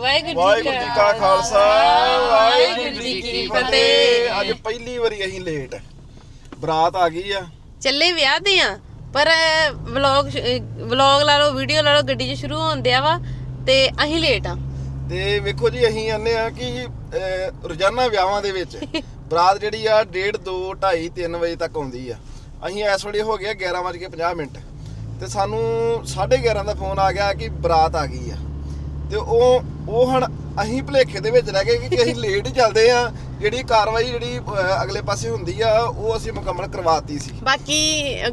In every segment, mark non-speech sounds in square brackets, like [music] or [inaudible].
ਵਾਹਿਗੁਰੂ ਜੀ ਕਾ ਖਾਲਸਾ ਵਾਹਿਗੁਰੂ ਜੀ ਕੀ ਫਤਿਹ। ਅੱਜ ਪਹਿਲੀ ਵਾਰੀ ਅਸੀਂ ਲੇਟ ਬਰਾਤ ਆ ਗਈ ਆ। ਚੱਲੇ ਵਿਆਹ ਦੇ ਆ ਪਰ ਵਲੌਗ ਵਲੌਗ ਲਾ ਲਓ ਵੀਡੀਓ ਲਾ ਲਓ ਗੱਡੀ 'ਚ ਸ਼ੁਰੂ ਹੁੰਦਿਆ ਵਾ ਤੇ ਅਸੀਂ ਲੇਟ ਆ। ਤੇ ਵੇਖੋ ਜੀ ਅਸੀਂ ਆਨੇ ਆ ਕਿ ਰੋਜ਼ਾਨਾ ਵਿਆਹਾਂ ਦੇ ਵਿੱਚ [laughs] ਬਰਾਤ ਜਿਹੜੀ ਆ 1:30 2 2:30 3 ਵਜੇ ਤੱਕ ਆਉਂਦੀ ਆ। ਅਸੀਂ ਇਸ ਵੇਲੇ ਹੋ ਗਿਆ 11:50 ਮਿੰਟ। ਤੇ ਸਾਨੂੰ 11:30 ਦਾ ਫੋਨ ਆ ਗਿਆ ਕਿ ਬਰਾਤ ਆ ਗਈ ਆ। ਤੇ ਉਹ ਉਹ ਹੁਣ ਅਸੀਂ ਭਲੇਖੇ ਦੇ ਵਿੱਚ ਰਹਿ ਗਏ ਕਿ ਅਸੀਂ ਲੇਟ ਹੀ ਚੱਲਦੇ ਆ ਜਿਹੜੀ ਕਾਰਵਾਈ ਜਿਹੜੀ ਅਗਲੇ ਪਾਸੇ ਹੁੰਦੀ ਆ ਉਹ ਅਸੀਂ ਮੁਕੰਮਲ ਕਰਵਾਤੀ ਸੀ। ਬਾਕੀ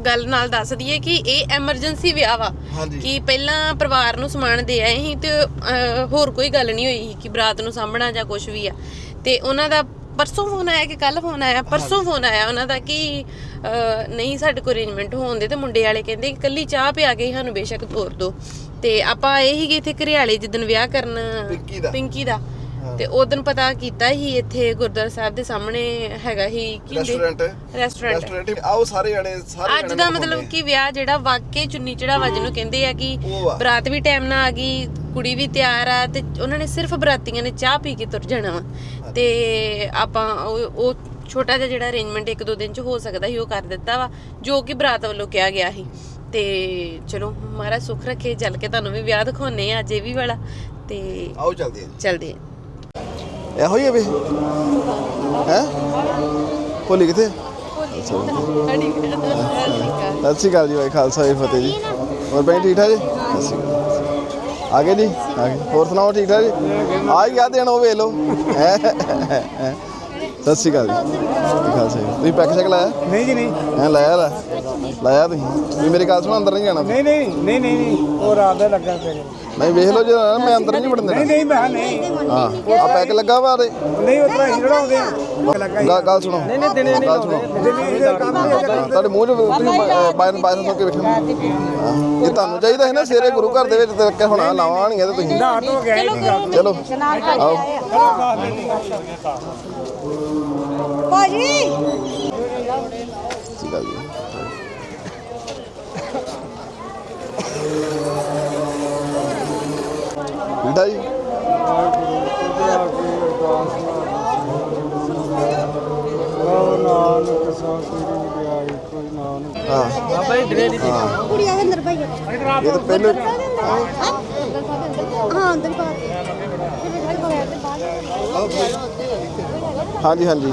ਗੱਲ ਨਾਲ ਦੱਸ ਦਈਏ ਕਿ ਇਹ ਐਮਰਜੈਂਸੀ ਵਿਆਹ ਵਾ ਹਾਂਜੀ। ਕਿ ਪਹਿਲਾਂ ਪਰਿਵਾਰ ਨੂੰ ਸਮਾਨ ਦੇ ਆਏ ਸੀ ਤੇ ਅਹ, ਹੋਰ ਕੋਈ ਗੱਲ ਨਹੀਂ ਹੋਈ ਸੀ ਕਿ ਬਰਾਤ ਨੂੰ ਸਾਂਭਣਾ ਜਾਂ ਕੁਝ ਵੀ ਆ। ਤੇ ਉਹਨਾਂ ਦਾ ਪਰਸੋਂ ਫੋਨ ਆਇਆ ਕਿ ਕੱਲ ਫੋਨ ਆਇਆ? ਪਰਸੋਂ ਫੋਨ ਆਇਆ ਉਹਨਾਂ ਦਾ ਕਿ ਅਹ, ਨਹੀਂ ਸਾਡੇ ਕੋਲ ਅਰੇਂਜਮੈਂਟ ਹੋਣ ਦੇ ਤੇ ਮੁੰਡੇ ਵਾਲੇ ਕਹਿੰਦੇ ਕਿ ਕੱਲੀ ਚਾਹ ਪਿਆ ਕੇ ਹੀ ਸਾਨੂੰ ਬੇਸ਼ੱਕ ਤੋਰ ਦੋ। ਤੇ ਆਪਾਂ ਆਏ ਸੀਗੇ ਇੱਥੇ ਘਰਿਆਲੇ ਜਿੱਦਨ ਵਿਆਹ ਕਰਨ ਪਿੰਕੀ ਦਾ। ਪਿੰਕੀ ਦਾ। ਹਾਂ। ਤੇ ਉਦੋਂ ਪਤਾ ਕੀਤਾ ਸੀ ਇੱਥੇ ਗੁਰਦੁਆਰਾ ਸਾਹਿਬ ਦੇ ਸਾਹਮਣੇ ਹੈਗਾ ਸੀ ਰੈਸਟੋਰੈਂਟ ਰੈਸਟੋਰੈਂਟ ਰੈਸਟੋਰੈਂਟ ਆਓ ਸਾਰੇ ਜਣੇ ਸਾਰੇ ਅੱਜ ਜਣੇ ਦਾ ਮਤਲਬ ਕਿ। ਵਿਆਹ ਜਿਹੜਾ ਵਾਕਈ ਚੁੰਨੀ ਚੜਾਵਾ ਜਿਹਨੂੰ ਕਹਿੰਦੇ ਆ ਕਿ ਉਹ ਆ। ਬਰਾਤ ਵੀ ਟਾਈਮ ਨਾਲ ਆ ਗਈ ਕੁੜੀ ਵੀ ਤਿਆਰ ਆ ਤੇ ਉਹਨਾਂ ਨੇ ਸਿਰਫ ਬਰਾਤੀਆਂ ਨੇ ਚਾਹ ਪੀ ਕੇ ਤੁਰ ਜਾਣਾ ਵਾ। ਤੇ ਆਪਾਂ ਉਹ ਉਹ ਛੋਟਾ ਜਿਹਾ ਜਿਹੜਾ ਅਰੇਂਜਮੈਂਟ ਇੱਕ ਦੋ ਦਿਨ ਚ ਹੋ ਸਕਦਾ ਸੀ ਉਹ ਕਰ ਦਿੱਤਾ ਵਾ ਜੋ ਕਿ ਬਰਾਤ ਵੱਲੋਂ ਕਿਹਾ ਗਿਆ ਸੀ। ਤੇ ਚਲੋ ਮਹਾਰਾਜ ਸੁੱਖ ਰੱਖੇ ਚੱਲ ਕੇ ਤੁਹਾਨੂੰ ਵੀ ਵਿਆਹ ਦਿਖਾਉਨੇ ਆ ਅੱਜ ਇਹ ਵੀ ਵਾਲਾ ਤੇ ਆਓ ਚੱਲਦੇ ਆ ਚਲਦੇ ਆ ਇਹੋ ਹੀ ਆ ਵੇ? ਹੈ? ਭੋਲੀ ਕਿੱਥੇ? ਸਤਿ ਸ਼੍ਰੀ ਅਕਾਲ ਜੀ ਭਾਈ ਖਾਲਸਾ ਜੀ ਫਤਿਹ ਜੀ। ਹੋਰ ਬਈ ਠੀਕ ਠਾਕ ਜੀ? ਸਤਿ ਸ਼੍ਰੀ ਅਕਾਲ ਆਗੇ ਜੀ? ਆਗੇ ਹੋਰ ਸੁਣਾਓ ਠੀਕ ਠਾਕ ਜੀ? ਆ ਹੀ ਗਿਆ ਦੇਣ ਉਹ ਵੇਖ ਲਓ। ਹੈਂ? ਹੈਂ? ਸਤਿ ਸ਼੍ਰੀ ਅਕਾਲ ਜੀ। ਸਤਿ ਖਾਲਸਾ ਜੀ। ਤੁਸੀਂ ਪੈਕ ਸ਼ੈਕ ਲਾਇਆ? ਨਹੀਂ ਜੀ ਨਹੀਂ। ਹੈ ਲਾਇਆ ਲਾ। ਲਾਇਆ ਤੁਸੀਂ? ਤੁਸੀਂ ਮੇਰੀ ਗੱਲ ਸੁਣੋ ਅੰਦਰ ਨਹੀਂ ਜਾਣਾ। ਨਹੀਂ ਨਹੀਂ ਨਹੀਂ ਨਹੀਂ ਨਹੀਂ। ਉਹ ਰਾਤ ਦਾ ਲੱਗਾ ਤੇਰੇ ਨਹੀਂ ਵੇਖ ਲਓ ਜੇ ਮੈਂ ਅੰਦਰ ਨਹੀਂ ਵੜਨ ਨਹੀਂ ਦੇਣਾ। ਨਹੀਂ ਮੈਂ ਨਹੀਂ। ਹਾਂ ਆ ਪੈਕ ਲੱਗਾ ਵਾ ਦੇ ਨਹੀਂ ਉਤਰਾ ਹੀ ਲੜਾਉਂਦੇ ਆ ਲੱਗਾ ਗੱਲ ਗੱਲ ਸੁਣੋ। ਨਹੀਂ ਨਹੀਂ ਦਿਨੇ ਨਹੀਂ ਸੁਣੋ ਤੁਹਾਡੇ ਮੂੰਹ 'ਚ ਤੁਸੀਂ ਬਾਇਨ ਬਾਇਨ ਸੋ ਕੇ ਵੇਖੋ ਹਾਂ। ਜੇ ਤੁਹਾਨੂੰ ਚਾਹੀਦਾ ਹੈ ਨਾ ਸਵੇਰੇ ਗੁਰੂ ਘਰ ਦੇ ਵਿੱਚ ਤੇ ਰੱਖਿਆ ਹੋਣਾ ਲਾਵਾਂ ਨਹੀਂ ਤੇ ਤੁਸੀਂ। ਨਾ ਹੋ ਗਿਆ ਇਹ ਗੱਲ ਚਲੋ। ਆਓ। ਭਾਜੀ। ਜੀ ਬੀਟਾ ਜੀ ਨਾਨਕ ਸਾਸਰੀ ਗਿਆ ਕੋਈ ਨਾਨਕ ਹਾਂ। ਕੁੜੀ ਆਵੇ ਅੰਦਰ ਭਾਈ। ਇਹ ਤਾਂ ਪਹਿਲੇ ਹਾਂ ਅੰਦਰ ਪਾ ਹਾਂਜੀ ਹਾਂਜੀ।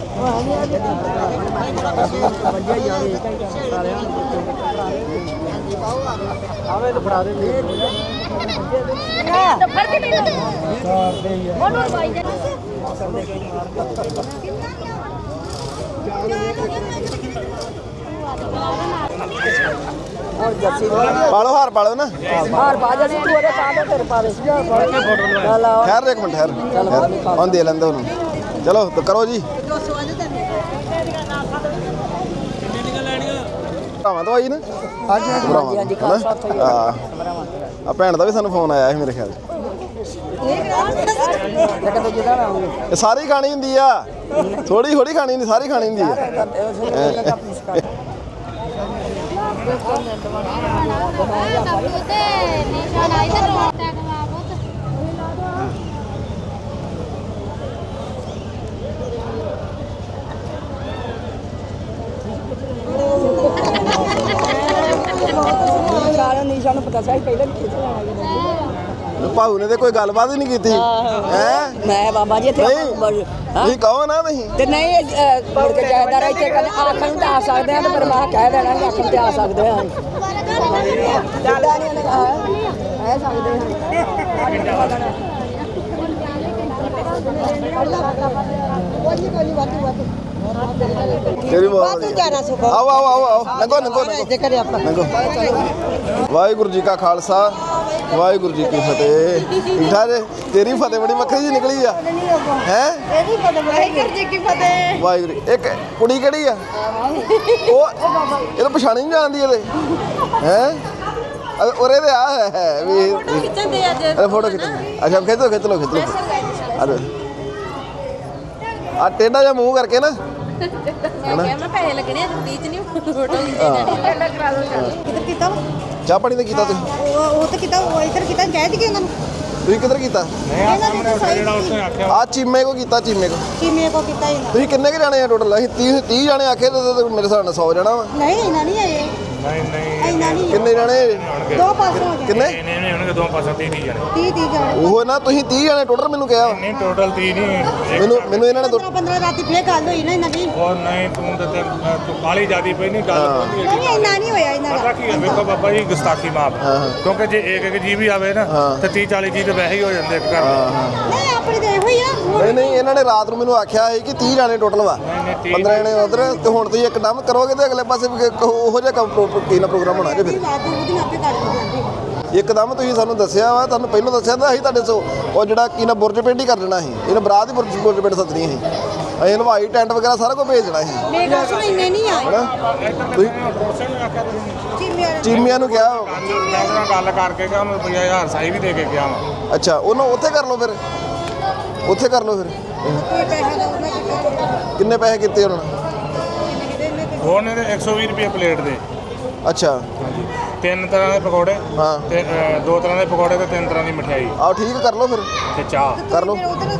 ਕੇ ਲਓ ਜੀ ਅਰਜੀਤ ਪਾਲੋ ਹਾਰ ਪਾਲੋ ਨਾ। ਬਾਹਰ ਬਾਜਾ ਸੀ ਤੂੰ ਉਹਦੇ ਪਾ ਦੇ ਤੇਰੇ ਪਾ ਦੇ। ਚੱਲ ਆ ਠਹਿਰ ਇੱਕ ਮਿੰਟ ਠਹਿਰ। ਹੁਣ ਦੇ ਲੈਂਦੇ ਉਹਨੂੰ। ਚਲੋ ਤਾਂ ਕਰੋ ਜੀ। ਭਰਾਵਾਂ ਤੋਂ ਆਈ ਨਾ? ਹਾਂਜੀ ਹਾਂਜੀ, ਤੋਂ, ਖਾਲਸਾ ਹਨਾ? ਤੋਂ ਹੀ ਹਾਂ। ਆ। ਭੈਣ ਦਾ ਵੀ ਸਾਨੂੰ ਫੋਨ ਆਇਆ ਸੀ ਮੇਰੇ ਖਿਆਲ ਇਹ ਸਾਰੀ ਖਾਣੀ ਹੁੰਦੀ ਆ। ਥੋੜੀ ਥੋੜੀ ਖਾਣੀ ਨਹੀਂ ਸਾਰੀ ਖਾਣੀ ਹੁੰਦੀ ਆ। ਨਿਸ਼ਾਨ ਆਈ ਤਾਂ ਸਾਰਿਆਂ ਨੂੰ ਨਿਸ਼ਾਨ ਨੂੰ ਪਤਾ ਸੀ ਪਹਿਲਾਂ ਕਿੱਥੇ ਭਾਊ ਨੇ ਤੇ ਕੋਈ ਗੱਲਬਾਤ ਹੀ ਨਹੀਂ ਕੀਤੀ। ਹੈ? ਮੈਂ ਬਾਬਾ ਜੀ ਇੱਥੇ ਨਹੀਂ ਤੁਸੀਂ ਕਹੋ ਨਾ ਤੁਸੀਂ। ਤੇ ਨਹੀਂ ਮੁੜ ਕੇ ਜਾਇਦਾਰ ਇੱਥੇ ਕਦੇ ਆਖਣ ਨੂੰ ਤਾਂ ਆ ਸਕਦੇ ਆ ਤੇ ਪਰ ਮੈਂ ਕਹਿ ਦੇਣਾ ਕਿ ਆਖਣ ਤੇ ਆ ਸਕਦੇ ਆ। ਦਾਦਾ ਨਹੀਂ ਉਹਨੇ ਕਹਾ ਕਹਿ ਸਕਦੇ ਆ। ਕੋਈ ਨਹੀਂ ਕੋਈ ਨਹੀਂ ਵਾਧੂ ਵਾਧੂ। ਤੇਰੀ ਬਹੁਤ ਜਾਣਾ ਸੁਖੋ ਆਓ ਆਓ ਆਓ ਆਓ। ਲੰਗੋ ਲੰਗੋ ਲੰਗੋ ਇੱਥੇ ਕਰੇ ਆਪਾਂ। ਲੰਗੋ ਵਾਹਿਗੁਰੂ ਜੀ ਕਾ ਖਾਲਸਾ ਵਾਹਿਗੁਰੂ ਜੀ ਕੀ ਫਤਿਹ। ਠੀਕ ਠਾਕ ਜੀ? ਤੇਰੀ ਫਤਿਹ ਬੜੀ ਵੱਖਰੀ ਜੀ ਨਿਕਲੀ ਆ। ਹੈ? ਇਹਦੀ ਪਤਾ ਵਾਹਿਗੁਰੂ ਜੀ ਕੀ ਫਤਿਹ। ਵਾਹਿਗੁਰੂ ਇੱਕ ਕੁੜੀ ਕਿਹੜੀ ਆ? ਉਹ ਇਹ ਤਾਂ ਪਛਾਣੀ ਨਹੀਂ ਜਾਂਦੀ ਇਹਦੇ। ਹੈ? ਉਰੇ ਦੇ ਆ। ਹੈ, ਹੈ ਵੀ ਫੋਟੋ ਖਿੱਚਦੇ ਅੱਜ ਅਰੇ ਫੋਟੋ ਖਿੱਚਦੇ ਅੱਛਾ ਖਿੱਚ ਖਿੱਚ ਲਓ ਖਿੱਚ ਅਰੇ ਆ ਟੇਡਾ ਜਿਹਾ ਮੂੰਹ ਕਰਕੇ ਨਾ। ਮੈਂ ਕਿਹਾ ਮੈਂ ਪੈਸੇ ਲੱਗਣੇ ਆ ਜੁੱਤੀ ਚ ਨਹੀਂ ਫੋਟੋ ਕਿੱਧਰ ਕੀਤਾ ਵਾ? ਚਾਹ ਪਾਣੀ ਤਾਂ ਕੀਤਾ ਤੁਸੀਂ ਉਹ ਉਹ ਤਾਂ ਕੀਤਾ ਉਹ ਇੱਧਰ ਕੀਤਾ ਕਹਿ ਦਈਏ ਉਹਨਾਂ ਨੂੰ? ਤੁਸੀਂ ਕਿੱਧਰ ਕੀਤਾ? ਇਹਨਾਂ ਆ ਚੀਮੇ ਕੋ ਕੀਤਾ ਚੀਮੇ ਕੋ? ਕਿਵੇਂ ਕੋ ਕੀਤਾ ਇਹਨਾਂ ਤੁਸੀਂ ਕਿੰਨੇ ਕੁ ਜਾਣੇ ਆ ਟੋਟਲ ਅਸੀਂ 30 30 ਜਾਣੇ ਆਖੇ ਤੇ ਤੇ ਮੇਰੇ ਹਿਸਾਬ ਨਾਲ 100 ਜਾਣਾ ਵਾ। ਨਹੀਂ ਇਹਨਾਂ ਨਹੀਂ ਆਏ ਨਹੀਂ ਨਹੀਂ ਇਹਨਾਂ ਨਹੀਂ ਕਿੰਨੇ ਜਾਣੇ? ਦੋ ਪਾਸੋਂ ਹੋ ਗਏ। ਕਿੰਨੇ? ਇਹਨੇ ਨਹੀਂ ਹੋਣਗੇ ਦੋ ਪਾਸੋਂ 30 30 ਜਣੇ। 30 30 ਜਾਣੇ। ਉਹ ਨਾ ਤੁਸੀਂ 30 ਜਾਣੇ ਟੋਟਲ ਮੈਨੂੰ ਕਿਹਾ। ਵਾ। ਨਹੀਂ ਟੋਟਲ 30 ਨਹੀਂ। ਮੈਨੂੰ ਮੈਨੂੰ ਇਹਨਾਂ ਨੇ ਦੋ 15 15 ਰਾਤੀ ਫੇਰ ਗੱਲ ਹੋਈ ਨਾ ਇਹਨਾਂ ਦੀ ਉਹ ਨਹੀਂ ਤੂੰ ਤੇ ਤੇ ਤੂੰ ਕਾਲੀ ਜਿਆਦੀ ਪਈ ਨਹੀਂ ਗੱਲ ਪਤਾ ਨਹੀਂ ਇੰਨਾ ਨਹੀਂ ਹੋਇਆ ਇਹਨਾਂ ਪਤਾ ਦਾ ਕੀ ਹੈ ਵੇਖੋ ਬਾਬਾ ਜੀ ਗੁਸਤਾਖੀ ਮਾਫ। ਕਿਉਂਕਿ ਜੇ ਇੱਕ ਇੱਕ ਜੀ ਵੀ ਆਵੇ ਨਾ ਤੇ 30 40 ਜੀ ਤੇ ਵੈਸੇ ਹੀ ਹੋ ਜਾਂਦੇ ਇੱਕ ਘਰ ਦੇ। ਨਹੀਂ ਆਪਣੀ ਤੇ ਇਹੋ ਹੀ ਆ। ਨਹੀਂ ਨਹੀਂ ਇਹਨਾਂ ਨੇ ਰਾਤ ਨੂੰ ਮੈਨੂੰ ਆਖਿਆ ਸੀ ਕਿ 30 ਜਾਣੇ ਟੋਟਲ ਵਾ। ਨਹੀਂ ਨਹੀਂ 30 15 ਜਾਣੇ। ਉਧਰ ਤੇ ਹੁਣ ਤੁਸੀਂ ਇੱਕਦਮ ਕਰੋਗੇ ਤੇ ਅਗਲੇ ਪਾਸੇ ਵੀ ਇੱਕ ਉਹੋ ਜਿਹਾ ਕੰਮ ਪ੍ਰੋ- ਕੀ ਨਾ ਪ੍ਰੋਗਰਾਮ ਹੋਣਾ ਜੇ ਫਿਰ। ਰਾਤ ਨੂੰ ਉਹਦੀ ਆਪੇ ਕਰ ਲੈਂਦੇ ਇੱਕਦਮ ਤੁਸੀਂ ਸਾਨੂੰ ਦੱਸਿਆ ਵਾ ਤੁਹਾਨੂੰ ਪਹਿਲਾਂ ਦੱਸਿਆ ਤਾਂ ਅਸੀਂ ਤੁਹਾਡੇ ਸੋ। ਉਹ ਜਿਹੜਾ ਕੀ ਨਾ ਬੁਰਜ ਪਿੰਡ ਹੀ ਕਰ ਦੇਣਾ ਸੀ। ਇਹਨੇ ਬਰਾਤ ਹੀ ਬੁਰਜ ਬੁਰਜ ਪਿੰਡ ਸੱਦਣੀ ਸੀ। ਅਸੀਂ ਹਲਵਾਈ ਟੈਂਟ ਵਗੈਰਾ ਸਾਰਾ ਕੁਝ ਭੇਜ ਦੇਣਾ ਸੀ। ਮੇਰੇ ਕੋਲ ਸੁਣ ਇੰਨੇ ਨਹੀਂ ਆਏ। ਹਨਾ? ਤੁਸੀਂ ਚੀਮਿਆਂ ਨੂੰ ਕਿਹਾ ਮੈਂ ਉਹਦੇ ਨਾਲ ਗੱਲ ਕਰਕੇ ਕਿ ਮੈਂ ਰੁਪਈਆ ਸਾਈ ਵੀ ਦੇ ਕੇ ਗਿਆ ਵਾਂ। ਅੱਛਾ ਉਹਨੂੰ ਉੱਥੇ ਕਰ ਲਓ ਫਿਰ। ਉੱਥੇ ਕਰ ਲਓ ਫਿਰ। ਕੋਈ ਪੈਸਾ ਦਾ ਉਹਨਾਂ ਕੀਤਾ ਕਿੰਨੇ ਪੈਸੇ ਕੀਤੇ ਉਹਨਾਂ ਨੇ? ਕਿੰਨੇ ਕਿਤੇ? ਇਹਨੇ ਕਿ- ਉਹਨੇ ਤੇ 120 ਰੁਪਏ ਪਲੇਟ ਦੇ। ਅੱਛਾ। ਹਾਂਜੀ। ਤਿੰਨ ਤਰ੍ਹਾਂ ਦੇ ਪਕੌੜੇ ਹਾਂ। ਤੇ ਅ, ਦੋ ਤਰ੍ਹਾਂ ਦੇ ਪਕੌੜੇ ਤੇ ਤਿੰਨ ਤਰ੍ਹਾਂ ਦੀ ਮਠਿਆਈ। ਆਓ ਠੀਕ ਕਰ ਲਓ ਫਿਰ। ਤੇ ਚਾਹ। ਕਰ ਲਓ ਉਧਰ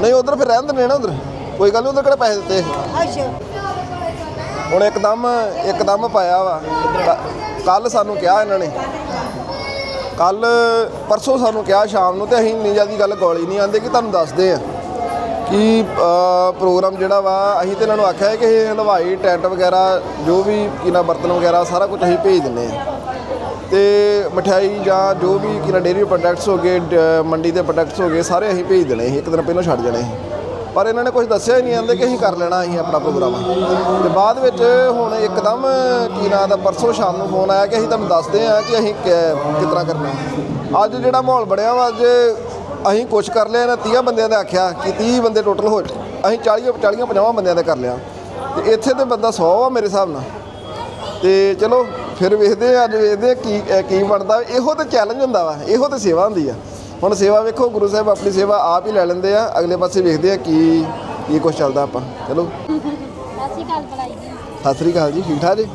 ਨਹੀਂ ਉਧਰ ਫਿਰ ਰਹਿਣ ਦਿੰਦੇ ਨਾ ਉਧਰ। ਕੋਈ ਗੱਲ ਨਹੀਂ ਉਧਰ ਕਿਹੜੇ ਪੈਸੇ ਦਿੱਤੇ? ਅੱਛਾ। ਹੁਣ ਇੱਕਦਮ ਇੱਕਦਮ ਪਾਇਆ ਵਾ। ਕੱਲ ਸਾਨੂੰ ਕਿਹਾ ਇਹਨਾਂ ਨੇ। ਕੱਲ ਪਰਸੋਂ ਸਾਨੂੰ ਕਿਹਾ ਸ਼ਾਮ ਨੂੰ ਤੇ ਅਸੀਂ ਇੰਨੀ ਜ਼ਿਆਦਾ ਗੱਲ ਗੋਲੀ ਨਹੀਂ ਆਂਦੇ ਕਿ ਤੁਹਾਨੂੰ ਦੱਸਦੇ ਆ। ਕਿ ਅ, ਪ੍ਰੋਗਰਾਮ ਜਿਹੜਾ ਵਾ ਅਸੀਂ ਤੇ ਇਹਨਾਂ ਨੂੰ ਆਖਿਆ ਹੈ ਕਿ ਇਹ ਹਲਵਾਈ ਟੈਂਟ ਵਗੈਰਾ ਜੋ ਵੀ ਕੀਨਾ ਬਰਤਨ ਵਗੈਰਾ ਸਾਰਾ ਕੁਝ ਅਸੀਂ ਭੇਜ ਦਿੰਨੇ ਆ। ਤੇ ਮਠਿਆਈ ਜਾਂ ਜੋ ਵੀ ਕੀਨਾ ਡੇਰੀ ਪ੍ਰੋਡਕਟਸ ਹੋ ਗਏ ਡ- ਮੰਡੀ ਦੇ ਪ੍ਰੋਡਕਟਸ ਹੋ ਗਏ, ਸਾਰੇ ਅਸੀਂ ਭੇਜ ਦੇਣੇ ਸੀ। ਇੱਕ ਦਿਨ ਪਹਿਲਾਂ ਛੱਡ ਜਾਣੇ ਪਰ ਇਹਨਾਂ ਨੇ ਕੁਝ ਦੱਸਿਆ ਹੀ ਨਹੀਂ ਆਂਦੇ ਕਿ ਅਸੀਂ ਕਰ ਲੈਣਾ ਅਸੀਂ ਆਪਣਾ ਪ੍ਰੋਗਰਾਮ ਤੇ ਬਾਅਦ ਵਿੱਚ ਹੁਣ ਇੱਕਦਮ ਕੀ ਨਾਂ ਦਾ ਪਰਸੋਂ ਸ਼ਾਮ ਨੂੰ ਫੋਨ ਆਇਆ ਕਿ ਅਸੀਂ ਤੁਹਾਨੂੰ ਦੱਸਦੇ ਹਾਂ ਕਿ ਅਸੀਂ ਕਿ- ਕਿਸ ਕਰਨਾ। ਅੱਜ ਜਿਹੜਾ ਮਾਹੌਲ ਬਣਿਆ ਵਾ, ਅੱਜ ਅਸੀਂ ਕੁਛ ਕਰ ਲਿਆ ਇਹਨਾਂ 30 ਬੰਦਿਆਂ ਦੇ ਆਖਿਆ ਕਿ 30 ਬੰਦੇ ਟੋਟਲ ਹੋ ਅਸੀਂ 40 40 50 ਬੰਦਿਆਂ ਦੇ ਕਰ ਲਿਆ। ਤੇ ਇੱਥੇ ਤੇ ਬੰਦਾ 100 ਆ ਮੇਰੇ ਹਿਸਾਬ ਨਾਲ। ਤੇ ਚਲੋ ਫਿਰ ਵੇਖਦੇ ਆ ਅੱਜ ਵੇਖਦੇ ਆ ਕੀ ਅ, ਕੀ ਬਣਦਾ ਇਹੋ ਤੇ ਚੈਲੰਜ ਹੁੰਦਾ ਵਾ ਇਹੋ ਤੇ ਸੇਵਾ ਹੁੰਦੀ ਆ। ਹੁਣ ਸੇਵਾ ਵੇਖੋ ਗੁਰੂ ਸਾਹਿਬ ਆਪਣੀ ਸੇਵਾ ਆਪ ਹੀ ਲੈ ਲੈਂਦੇ ਆ ਅਗਲੇ ਪਾਸੇ ਵੇਖਦੇ ਆ ਕੀ ਕੀ ਕੁਛ ਚੱਲਦਾ ਆਪਾਂ। ਚਲੋ। ਅਸੀਂ ਗੱਲ ਬੁਲਾਈ ਦੀ ਸਤਿ ਸ੍ਰੀ ਅਕਾਲ ਜੀ ਠੀਕ ਠਾਕ ਜੀ?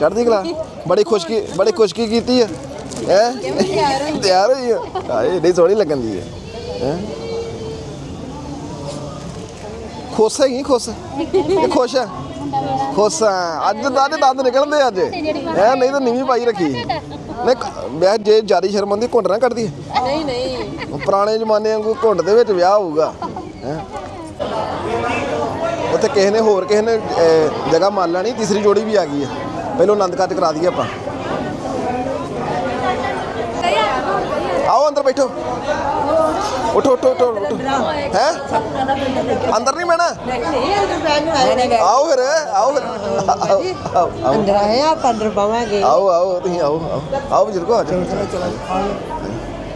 ਚੜ੍ਹਦੀ ਕਲਾ? ਬੜੀ ਖੁਸ਼ਕੀ ਬੜੀ ਖੁਸ਼ਕੀ ਕੀਤੀ ਹੈ ਹੈ? ਤਿਆਰ ਹੋਈ ਹੈ ਆਏ ਨਹੀਂ ਸੋਹਣੀ ਲੱਗਣ ਦੀ ਹੈ ਹੈ? ਖੁਸ਼ ਹੈ ਕੀ ਖੁਸ਼? ਇਹ ਖੁਸ਼ ਹੈ ਖੁਸ਼ ਆ। ਅੱਜ ਦਾ ਤੇ ਦੰਦ ਨਿਕਲਦੇ ਅੱਜ। ਹੈ ਨਹੀਂ ਤਾਂ ਨੀਵੀਂ ਪਾਈ ਰੱਖੀ। ਨਹੀਂ ਮੈਂ ਜੇ ਜਿਆਦੀ ਸ਼ਰਮ ਆਉਂਦੀ ਘੁੰਡ ਨਾ ਕੱਢਦੀ। ਨਹੀਂ ਨਹੀਂ। ਪੁਰਾਣੇ ਜ਼ਮਾਨੇ ਵਾਂਗੂ ਘੁੰਡ ਦੇ ਵਿੱਚ ਵਿਆਹ ਹੋਊਗਾ। ਹੈਂ? ਉੱਥੇ ਕਿਸੇ ਨੇ ਹੋਰ ਕਿਸੇ ਨੇ ਜਗ੍ਹਾ ਮੰਨ ਲੈਣੀ ਤੀਸਰੀ ਜੋੜੀ ਵੀ ਆ ਗਈ ਹੈ ਪਹਿਲਾਂ ਆਨੰਦ ਕਾਰਜ ਕਰਾ ਦਈਏ ਆਪਾਂ। ਆਓ ਅੰਦਰ ਬੈਠੋ। ਉਠੋ ਉਠੋ ਉਠੋ ਉਠੋ। ਹੈ? ਅੰਦਰ ਨਹੀਂ ਬਹਿਣਾ? ਆਓ ਫਿਰ ਆਓ ਫਿਰ। ਆਓ, ਆਓ, ਅੰਦਰ ਆਏ ਆਪਾਂ ਅੰਦਰ ਪਾਵਾਂਗੇ ਆਓ ਆਓ ਤੁਸੀਂ ਆਓ ਆਓ। ਆਓ ਬਜ਼ੁਰਗੋ ਆ ਜਾਓ।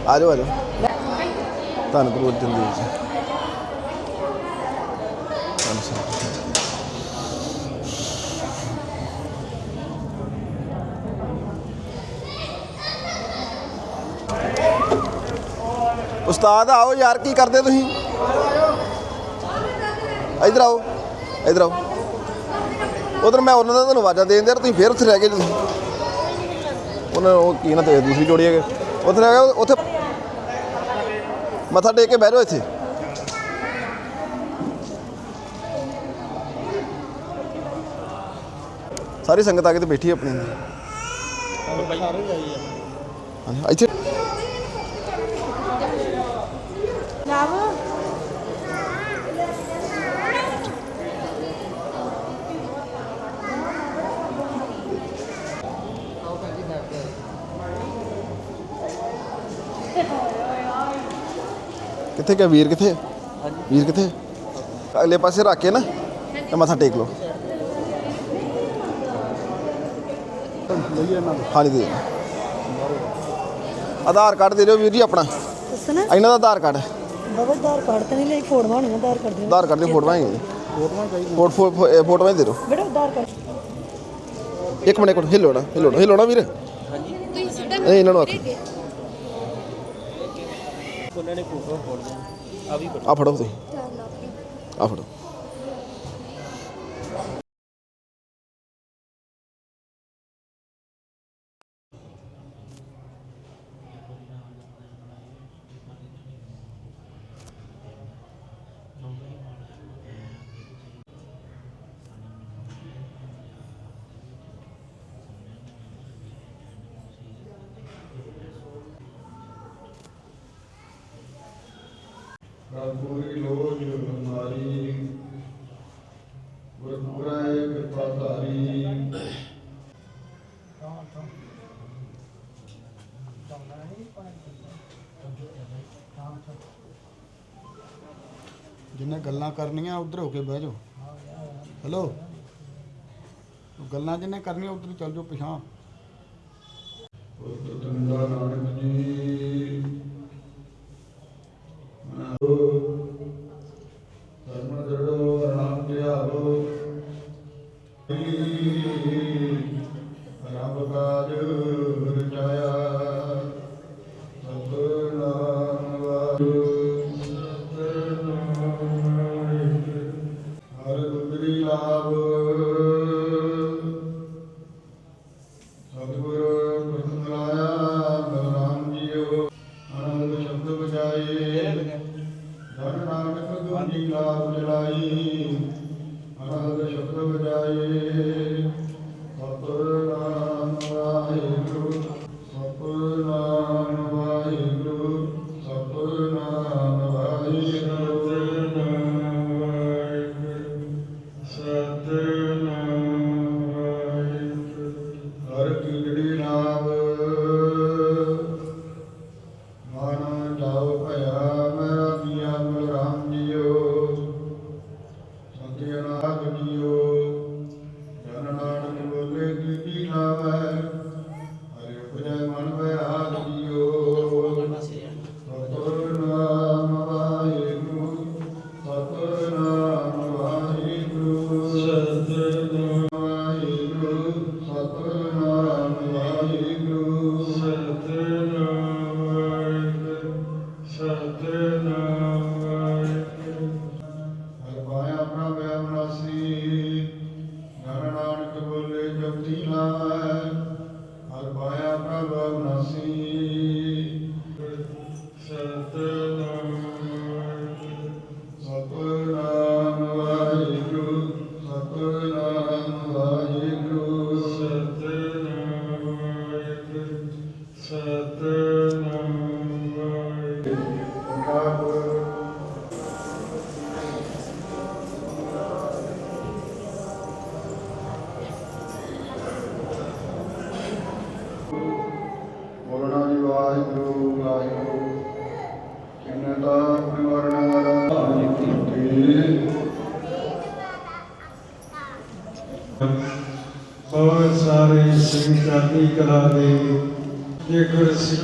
ਆ ਜਾਓ ਆ ਜਾਓ। ਧੰਨ ਗੁਰੂ ਅਰਜਨ ਦੇਵ ਜੀ। ਉਸਤਾਦ ਆਓ ਯਾਰ ਕੀ ਕਰਦੇ ਤੁਸੀਂ? ਇੱਧਰ ਆਓ ਇੱਧਰ ਆਓ। ਉਧਰ ਮੈਂ ਉਹਨਾਂ ਦਾ ਤੁਹਾਨੂੰ ਆਵਾਜ਼ਾਂ ਦੇਣ ਦਿਆ ਤੁਸੀਂ ਫੇਰ ਉੱਥੇ ਰਹਿ ਗਏ ਤੁਸੀਂ। ਉਹਨਾਂ ਉਹ ਕੀ ਨਾ ਤੇ ਦੂਸਰੀ ਜੋੜੀ ਹੈਗੇ। ਉੱਥੇ ਰਹਿ ਗਏ ਉੱਥੇ ਮੱਥਾ ਟੇਕ ਕੇ ਬਹਿ ਜਾਓ ਇੱਥੇ। ਸਾਰੀ ਸੰਗਤ ਆ ਕੇ ਤੇ ਬੈਠੀ ਆਪਣੀ। ਹਾਂਜੀ, ਇੱਥੇ ਕਿੱਥੇ ਗਿਆ ਵੀਰ? ਕਿੱਥੇ? ਵੀਰ ਕਿੱਥੇ? ਅਗਲੇ ਪਾਸੇ ਰੱਖ ਕੇ ਨਾ ਤੇ ਮੱਥਾ ਟੇਕ ਲਓ। ਹਾਂਜੀ ਦੇ। ਆਧਾਰ ਕਾਰਡ ਦੇ ਦਿਓ ਵੀਰ ਜੀ ਆਪਣਾ। ਦੱਸਣਾ ਇਹਨਾਂ ਦਾ ਆਧਾਰ ਕਾਰਡ ਬਾਬਾ ਦਾਰ ਕਾਰਡ ਤੇ ਨਹੀਂ ਲਈ ਫੋਟੋਆਂ ਹੋਣੀਆਂ ਦਾਰ ਕਾਰਡ ਦੀਆਂ। ਆਧਾਰ ਕਾਰਡ ਦੀਆਂ ਫੋਟੋਆਂ ਹੀ ਫੋਟੋਆਂ ਚਾਹੀਦੀਆਂ। ਫੋਟੋਆਂ ਹੀ ਦੇ ਦਿਓ। ਬੇਟਾ ਦਾਰ ਕਾਰਡ। ਇੱਕ ਮਿੰਟ ਇੱਕ ਮਿੰਟ ਹਿੱਲੋ ਨਾ ਹਿੱਲੋ ਨਾ ਹਿੱਲੋ ਨਾ ਵੀਰ। ਤੁਸੀਂ ਸਿੱਧਾ ਇਹ ਇਹਨਾਂ ਨੂੰ ਆਖੋ। ਆ ਫੜੋ। ਤੁਸੀਂ। ਆ ਫੜੋ। ਪੂਰੀ ਲੋਜ ਹਮਾਰੀ ਗੁਰਪੁਰਾ ਕਿਰਪਾ ਧਾਰੀ। ਜਿੰਨੇ ਗੱਲਾਂ ਕਰਨੀਆਂ, ਉਧਰ ਹੋ ਕੇ ਬਹਿ ਜਾਓ। ਹੈਲੋ ਗੱਲਾਂ ਜਿੰਨੇ ਕਰਨੀਆਂ, ਉਧਰ ਚੱਲ ਜਾਓ ਪਿਛਾਂ You.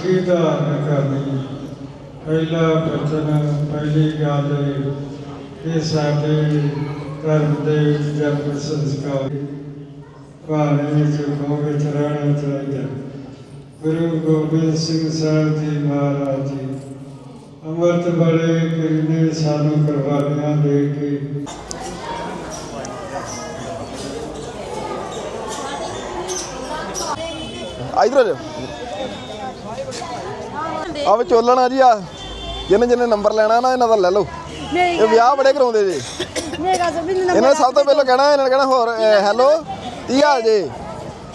ਜੇਕਰ ਕਰਨੀ। ਪਹਿਲਾ ਬਚਨ ਪਹਿਲੀ ਗੱਲ ਇਹ ਸਾਡੇ ਧਰਮ ਦੇ ਜਨਮ ਸੰਸਕਾਰ ਭਾਣੇ ਵਿੱਚ ਵਿੱਚ ਰਹਿਣਾ ਚਾਹੀਦਾ ਗੁਰੂ ਗੋਬਿੰਦ ਸਿੰਘ ਸਾਹਿਬ ਜੀ ਮਹਾਰਾਜ ਜੀ, ਅੰਮ੍ਰਿਤ ਬੜੇ ਕਿਰਨੇ ਸਾਨੂੰ ਕੁਰਬਾਨੀਆਂ ਦੇ ਕੇ ਇਧਰ ਆ ਆ ਵਿਚੋਲਣ ਆ ਜੀ ਆ ਜਿਹਨੇ ਜਿਹਨੇ ਨੰਬਰ ਲੈਣਾ ਨਾ ਇਹਨਾਂ ਦਾ ਲੈ ਲਓ। ਇਹ ਵਿਆਹ ਬੜੇ ਕਰਾਉਂਦੇ ਜੀ। ਮੇਰਾ ਸਭ ਨੂੰ ਇਹਨਾਂ ਨੇ ਸਭ ਤੋਂ ਪਹਿਲਾਂ ਕਹਿਣਾ ਇਹਨਾਂ ਨੇ ਕਹਿਣਾ ਹੋਰ ਹੈਲੋ ਕੀ ਹਾਲ ਜੇ?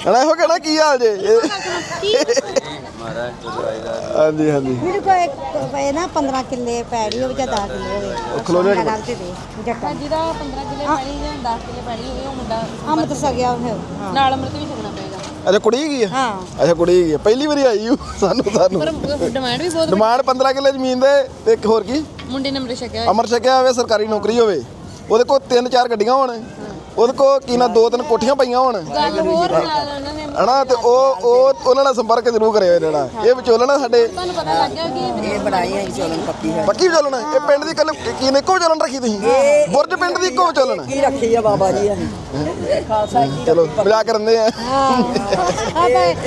ਕਹਿਣਾ ਇਹੋ ਕਹਿਣਾ ਕੀ ਹਾਲ ਜੇ? ਇਹ- ਹਾਂਜੀ ਹਾਂਜੀ। ਮੇਰੇ ਕੋਲ ਇੱਕ ਪਏ ਨਾ 15 ਕਿੱਲੇ ਪੈੜੀ ਹੋਵੇ ਜਾਂ 10 ਕਿੱਲੇ ਹੋਵੇ। ਉਹ ਖਲੋਣੇ ਤੇ ਦੇ ਜੱਟਾ ਜਿਹਦਾ 15 ਕਿਲੇ ਪੈਣੀ ਜਾਂ 10 ਕਿਲੇ ਪੈਣੀ ਹੋਵੇ ਉਹ ਮੁੰਡਾ ਅੰਮ੍ਰਿਤ ਸਗਿਆ ਫਿਰ। ਹਾਂ ਨਾਲ ਅੰਮ੍ਰਿਤ ਵੀ ਛਕਣਾ। ਅੱਛਾ ਕੁੜੀ ਹੈਗੀ ਆ? ਹਾਂ। ਅੱਛਾ ਕੁੜੀ ਹੈਗੀ ਆ। ਪਹਿਲੀ ਵਾਰੀ ਆਈ ਓ ਸਾਨੂੰ ਸਾਨੂੰ। ਪਰ ਡਿਮਾਂਡ ਵੀ ਬਹੁਤ ਡਿਮਾਂਡ 15 ਕਿੱਲੇ ਜ਼ਮੀਨ ਦੇ ਤੇ ਇੱਕ ਹੋਰ ਕੀ? ਮੁੰਡੇ ਨੇ ਅੰਮ੍ਰਿਤ ਛਕਿਆ। ਅਮਰ ਛਕਿਆ ਹੋਵੇ ਸਰਕਾਰੀ ਨੌਕਰੀ ਹੋਵੇ ਉਹਦੇ ਕੋਲ ਤਿੰਨ ਚਾਰ ਗੱਡੀਆਂ ਹੋਣ। ਉਹਦੇ ਕੋ ਕੀ ਨਾ ਦੋ ਤਿੰਨ ਕੋਠੀਆਂ ਪਈਆਂ ਹੋਣ। ਗੱਲ ਹੋਰ ਨਾਲ ਉਹਨਾਂ ਨੇ ਹਨਾ ਤੇ ਉਹ ਉਹ ਉਹਨਾਂ ਨਾਲ ਸੰਪਰਕ ਜ਼ਰੂਰ ਕਰਿਓ ਜਿਹੜਾ ਇਹ ਵਿਚੋਲਣ ਸਾਡੇ। ਤੁਹਾਨੂੰ ਪਤਾ ਲੱਗ ਗਿਆ ਕਿ ਇਹ ਬਣਾਈ ਹੈ ਚੋਲਨ ਪੱਕੀ ਹੈ ਪੱਕੀ ਵਿਚੋਲਣ? ਇਹ ਪਿੰਡ ਦੀ ਕੱਲ ਕੀ ਨੇ ਇੱਕੋ ਵਿਚੋਲਣ ਰੱਖੀ ਤੁਸੀਂ? ਬੁਰਜ ਪਿੰਡ ਦੀ ਇੱਕੋ ਵਿਚੋਲਣ? ਕੀ ਰੱਖੀ ਆ ਬਾਬਾ ਜੀ? ਅਸੀਂ ਖਾਲਸਾ ਜੀ ਚਲੋ ਮਜ਼ਾ ਕਰਨਦੇ ਆ।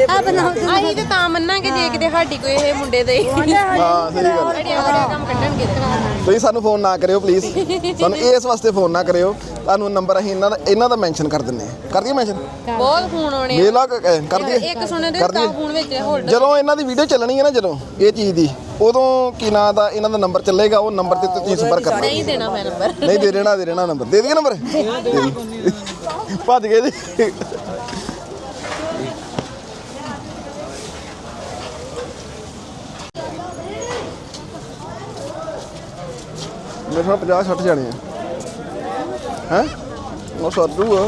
ਆ ਬਣਾਓ ਅਸੀਂ ਤੇ ਤਾਂ ਮੰਨਾਂਗੇ ਜੇ ਕਿਤੇ ਸਾਡੀ ਕੋਈ ਇਹ ਮੁੰਡੇ ਦੇ ਹਾਂ। ਸਹੀ ਗੱਲ ਬੜਿਆ ਬੜਿਆ ਕੰਮ ਕੱਢਣਗੇ। ਤੇ ਤੁਸੀਂ ਸਾਨੂੰ ਫੋਨ ਨਾ ਕਰਿਓ ਪਲੀਜ਼ [laughs] ਸਾਨੂੰ ਇਸ ਵਾਸਤੇ ਫੋਨ ਨਾ ਕਰਿਓ। ਤੁਹਾਨੂੰ ਨੰਬਰ ਅਸੀਂ ਇਹਨਾਂ ਦਾ ਇਹਨਾਂ ਦਾ ਮੈਂਸ਼ਨ ਕਰ ਦਿੰਨੇ ਆ ਕਰ ਦਈਏ ਮੈਂਸ਼ਨ ਬਹੁਤ ਫੋਨ ਆਉਣੇ ਆ। ਵੇਲਾ ਕਰ ਦਈਏ? ਇੱਕ ਸੁਣੇ ਦੇ ਕਰ ਤਾਂ ਦਈਏ ਫੋਨ ਵਿੱਚ ਹੋਲਡ ਜਦੋਂ ਇਹਨਾਂ ਦੀ ਵੀਡੀਓ ਚੱਲਣੀ ਹੈ ਨਾ ਜਦੋਂ ਇਹ ਚੀਜ਼ ਦੀ ਉਦੋਂ ਕੀ ਨਾਂ ਦਾ ਇਹਨਾਂ ਦਾ ਨੰਬਰ ਚੱਲੇਗਾ? ਉਹ ਨੰਬਰ ਤੇ ਤੁਸੀਂ ਸੰਪਰਕ ਕਰਨਾ ਨਹੀਂ ਦੇਣਾ ਮੈਂ ਨੰਬਰ ਨਹੀਂ ਦੇ ਦੇਣਾ ਦੇ ਦੇਣਾ ਨੰਬਰ ਦੇ ਦਈਏ ਨੰਬਰ ਭੱਜ ਗਏ ਜੀ। ਮੇਰੇ ਨਾਲ 50 60 ਜਾਣੇ ਆ। ਹੈ? ਉਹ ਸਰਦੂ ਆ।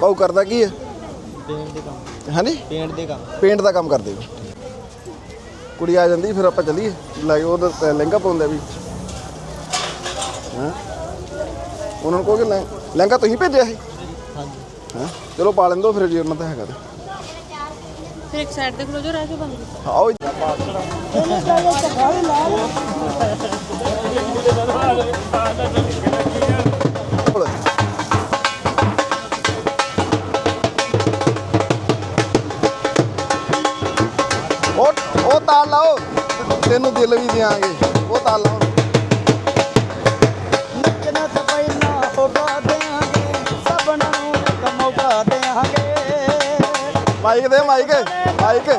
ਪਾਉ ਕਰਦਾ ਕੀ ਹੈ ਪੇਂਟ ਦੇ ਕੰਮ। ਹਾਂਜੀ ਪੇਂਟ ਦੇ ਕੰਮ। ਪੇਂਟ ਦਾ ਕੰਮ ਕਰਦੇ ਹੋ ਕੁੜੀ ਆ ਜਾਂਦੀ ਫਿਰ ਆਪਾਂ ਚੱਲੀਏ। ਲੈ ਕੇ ਉਹਦਾ ਤਾਂ ਲਹਿੰਗਾ ਪਾਉਂਦਾ ਵੀ। ਹਾਂ? ਉਹਨਾਂ ਨੂੰ ਲਹਿ- ਲਹਿੰਗਾ ਤੁਸੀਂ ਭੇਜਿਆ ਸੀ? ਹਾਂਜੀ। ਹਾਂ? ਚਲੋ ਪਾ ਲੈਂਦੋ ਫਿਰ ਜੇ ਉਹਨਾਂ ਦਾ ਹੈਗਾ ਤੇ। ਫਿਰ ਇੱਕ ਸਾਈਡ ਤੇ ਖਲੋ ਜੋ ਰਹਿ ਕੇ ਬੰਦ ਆਓ ਉਹ ਤੈਨੂੰ ਦਿਲ ਵੀ ਦਿਆਂਗੇ। ਉਹ ਤਾਲ ਨੱਚਣਾ ਤੇ ਪਹਿਲਾਂ ਹੋਗਾ ਦੇਾਂਗੇ ਸਭਨਾਂ ਨੂੰ ਇੱਕ ਮੌਕਾ ਦੇਾਂਗੇ ਮਾਈਕ ਦੇ ਮਾਈਕ ਮਾਈਕ।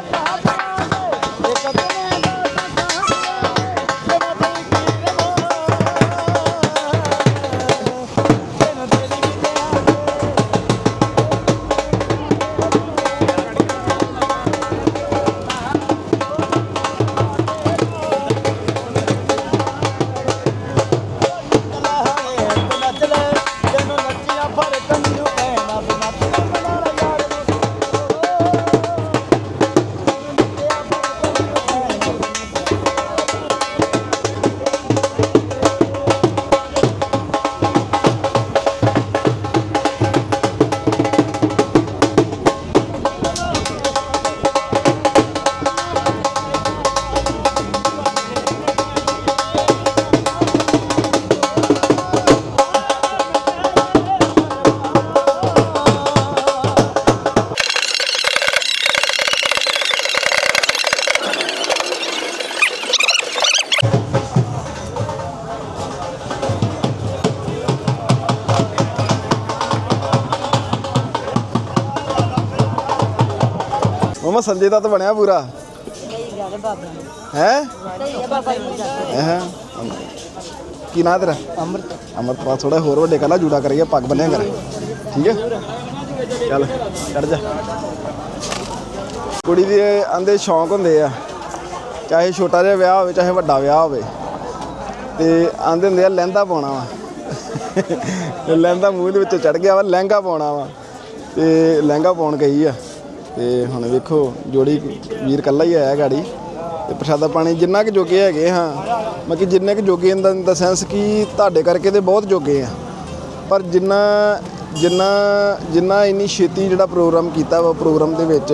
ਮਮਾ ਸੰਜੇ ਦਾ ਤਾਂ ਬਣਿਆ ਪੂਰਾ। ਹੈ ਹੈ? ਕੀ ਨਾਂ ਤੇਰਾ? ਅਮਰਤ। ਅਮਰਤ ਥੋੜਾ ਹੋਰ ਵੱਡੇ ਕਲਾ ਜੂੜਾ ਕਰੀਏ ਪੱਗ ਬੰਨਿਆ ਕਰ। ਠੀਕ ਹੈ? ਚੱਲ ਚੜ ਜਾ। ਕੁੜੀ ਦੇ ਆਂਦੇ ਸ਼ੌਂਕ ਹੁੰਦੇ ਆ। ਚਾਹੇ ਛੋਟਾ ਜਿਹਾ ਵਿਆਹ ਹੋਵੇ ਚਾਹੇ ਵੱਡਾ ਵਿਆਹ ਹੋਵੇ। ਤੇ ਆਂਦੇ ਹੁੰਦੇ ਆ ਲਹਿੰਦਾ ਪਾਉਣਾ ਵਾ। ਲਹਿੰਦਾ ਮੂੰਹ ਦੇ ਵਿੱਚ ਚੜ ਗਿਆ ਵਾ ਲਹਿੰਗਾ ਪਾਉਣਾ ਵਾ। ਤੇ ਲਹਿੰਗਾ ਪਾਉਣ ਗਈ ਆ। ਤੇ ਹੁਣ ਵੇਖੋ, ਜੋੜੀ ਵੀਰ ਕੱਲਾ ਹੀ ਆਇਆ ਗਾੜੀ ਤੇ ਪ੍ਰਸ਼ਾਦਾ ਪਾਣੀ ਜਿੰਨਾ ਕੁ ਜੋਗੇ ਹੈਗੇ ਹਾਂ। ਮਤਲਬ ਕਿ ਜਿੰਨੇ ਕੁ ਜੋਗੇ ਇਨ ਦਾ ਸੈਂਸ ਕਿ ਤੁਹਾਡੇ ਕਰਕੇ ਤੇ ਬਹੁਤ ਜੋਗੇ ਆ। ਪਰ ਜਿੰਨਾ ਜਿੰਨਾ ਜਿੰਨਾ ਇੰਨੀ ਛੇਤੀ ਜਿਹੜਾ ਪ੍ਰੋਗਰਾਮ ਕੀਤਾ ਵਾ, ਪ੍ਰੋਗਰਾਮ ਦੇ ਵਿੱਚ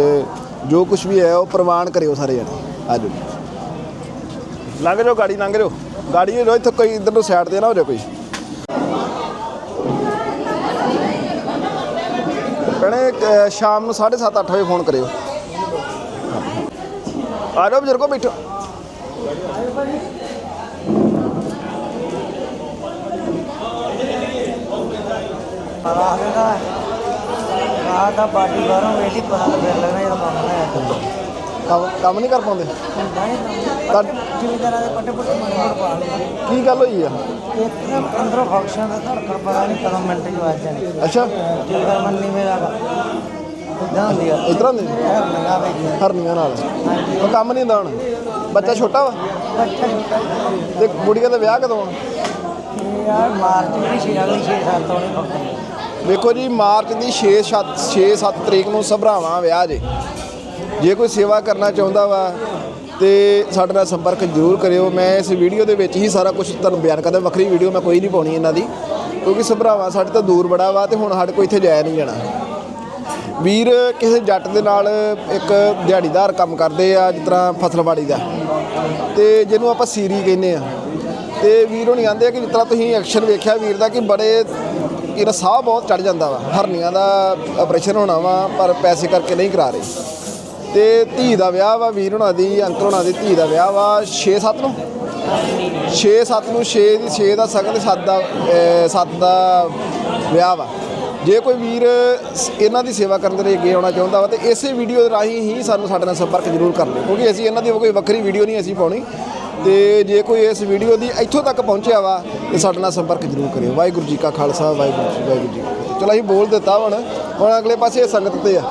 ਜੋ ਕੁਝ ਵੀ ਹੈ, ਉਹ ਪ੍ਰਵਾਨ ਕਰਿਓ ਸਾਰੇ ਜਣੇ। ਆਜੋ ਲੰਘ ਜਾਓ ਗਾੜੀ, ਲੰਘ ਜਾਓ। ਗਾੜੀ ਰੋ, ਇੱਥੇ ਕੋਈ ਇਧਰ ਨੂੰ ਸਾਈਡ ਤੇ ਨਾ ਹੋ ਜਾਏ ਕੋਈ। ਭੈਣੇ ਸ਼ਾਮ ਨੂੰ 7:30 8 ਵਜੇ ਫੋਨ ਕਰਿਓ। ਆ ਜਾਓ ਬਜ਼ੁਰਗੋ, ਬੈਠੋ। ਰਾਹ ਦਾ ਰਾਹ ਦਾ ਬਾਡੀ ਬਾਹਰੋਂ ਵੇਲੀ ਪਤਾ ਤਾਂ ਫਿਰ ਜਦੋਂ ਕੰਮ ਨਾ ਕੰਮ ਕੰਮ ਨਹੀਂ ਕਰ ਪਾਉਂਦੇ? ਹੁੰਦਾ ਨਹੀਂ ਤਾਂ ਜ਼ਿਮੀਦਾਰਾਂ ਦੇ ਪੱਟੇ ਪੁੱਟੇ ਮਨ ਮੋੜ ਪਾ ਲਏ। ਕੀ ਗੱਲ ਹੋਈ ਆ? ਇੱਕ ਨਾ ਅੰਦਰੋਂ ਫੰਕਸ਼ਨ ਦਾ ਧੜਕਣ ਪਤਾ ਨਹੀਂ ਕਦੋਂ ਮਿੰਟ ਚ ਵੱਜ ਜਾਣੀ। ਅੱਛਾ। ਜ਼ਿਮੀਦਾਰ ਮੰਨੀ ਮੇਰਾ ਇਦਾਂ ਹੁੰਦੀ ਆ। ਇਸ ਤਰ੍ਹਾਂ ਦੇ ਯਾਰ ਲਗਾ ਵੇ ਹਰਨੀਆਂ ਨਾਲ। ਉਹ ਕੰਮ ਨਹੀਂ ਹੁੰਦਾ ਹੁਣ? ਬੱਚਾ ਛੋਟਾ ਵਾ? ਬੱਚਾ ਛੋਟਾ ਤੇ ਗੁੜੀਆ ਦਾ ਵਿਆਹ ਕਦੋਂ ਆ? ਇਹ ਯਾਰ ਮਾਰਚ ਦੀ ਛੇ ਅਗਲੀ 6 ਸਾਲ ਤੋਂ ਨਹੀਂ ਫੰਕਸ਼ਨ ਵੇਖੋ ਜੀ ਮਾਰਚ ਦੀ 6 7 6 7 ਤਰੀਕ ਨੂੰ ਸਭਰਾਵਾਂ ਵਿਆਹ ਜੇ। ਜੇ ਕੋਈ ਸੇਵਾ ਕਰਨਾ ਚਾਹੁੰਦਾ ਵਾ ਤੇ ਸਾਡੇ ਨਾਲ ਸੰਪਰਕ ਜ਼ਰੂਰ ਕਰਿਓ। ਮੈਂ ਇਸ ਵੀਡੀਓ ਦੇ ਵਿੱਚ ਹੀ ਸਾਰਾ ਕੁਝ ਤੁਹਾਨੂੰ ਬਿਆਨ ਕਰਦਾ। ਵੱਖਰੀ ਵੀਡੀਓ ਮੈਂ ਕੋਈ ਨਹੀਂ ਪਾਉਣੀ ਇਹਨਾਂ ਦੀ, ਕਿਉਂਕਿ ਸਭਰਾਵਾ ਸਾਡੇ ਤੋਂ ਦੂਰ ਬੜਾ ਵਾ ਤੇ ਹੁਣ ਸਾਡੇ ਕੋਲ ਇੱਥੇ ਜਾਇਆ ਨਹੀਂ ਜਾਣਾ। ਵੀਰ ਕਿਸੇ ਜੱਟ ਦੇ ਨਾਲ ਇੱਕ ਦਿਹਾੜੀਦਾਰ ਕੰਮ ਕਰਦੇ ਆ, ਜਿਸ ਤਰ੍ਹਾਂ ਫਸਲਵਾੜੀ ਦਾ। ਤੇ ਜਿਹਨੂੰ ਆਪਾਂ ਸੀਰੀ ਕਹਿੰਦੇ ਆ। ਤੇ ਵੀਰ ਹੋਣੀ ਆਂਦੇ ਆ ਕਿ ਜਿਸ ਤਰ੍ਹਾਂ ਤੁਸੀਂ ਐਕਸ਼ਨ ਵੇਖਿਆ ਵੀਰ ਦਾ ਕਿ ਬੜੇ ਇਹਦਾ ਸਾਹ ਬਹੁਤ ਚੜ ਜਾਂਦਾ ਵਾ। ਹਰਨੀਆਂ ਦਾ ਆਪਰੇਸ਼ਨ ਹੋਣਾ ਵਾ, ਪਰ ਪੈਸੇ ਕਰਕੇ ਨਹੀਂ ਕਰਾ ਰਹੇ। ਤੇ ਧੀ ਦਾ ਵਿਆਹ ਵਾ, ਵੀਰ ਹੋਣਾ ਦੀ, ਅੰਕਲ ਹੋਣਾ ਦੀ ਧੀ ਦਾ ਵਿਆਹ ਵਾ 6-7 ਨੂੰ। 6-7 ਨੂੰ 6 ਦੀ 6 ਦਾ ਸਗਨ 7 ਦਾ 7 ਦਾ ਵਿਆਹ ਵਾ। ਜੇ ਕੋਈ ਵੀਰ ਇਹਨਾਂ ਦੀ ਸੇਵਾ ਕਰਨ ਦੇ ਲਈ ਅੱਗੇ ਆਉਣਾ ਚਾਹੁੰਦਾ ਵਾ, ਤੇ ਇਸੇ ਵੀਡੀਓ ਦੇ ਰਾਹੀਂ ਹੀ ਸਾਨੂੰ ਸਾਡੇ ਨਾਲ ਸੰਪਰਕ ਜ਼ਰੂਰ ਕਰ ਲਿਓ, ਕਿਉਂਕਿ ਅਸੀਂ ਇਹਨਾਂ ਦੀ ਕੋਈ ਵੱਖਰੀ ਵੀਡੀਓ ਨਹੀਂ ਅਸੀਂ ਪਾਉਣੀ। ਤੇ ਜੇ ਕੋਈ ਇਸ ਵੀਡੀਓ ਦੀ ਇੱਥੋਂ ਤੱਕ ਪਹੁੰਚਿਆ ਵਾ, ਤੇ ਸਾਡੇ ਨਾਲ ਸੰਪਰਕ ਜ਼ਰੂਰ ਕਰਿਓ। ਵਾਹਿਗੁਰੂ ਜੀ ਕਾ ਖਾਲਸਾ, ਵਾਹਿਗੁਰੂ ਜੀ ਵਾਹਿਗੁਰੂ ਜੀ ਚਲੋ, ਅਸੀਂ ਬੋਲ ਦਿੱਤਾ ਹੁਣ। ਹੁਣ ਅਗਲੇ ਪਾਸੇ ਸੰਗਤ ਤੇ ਆ।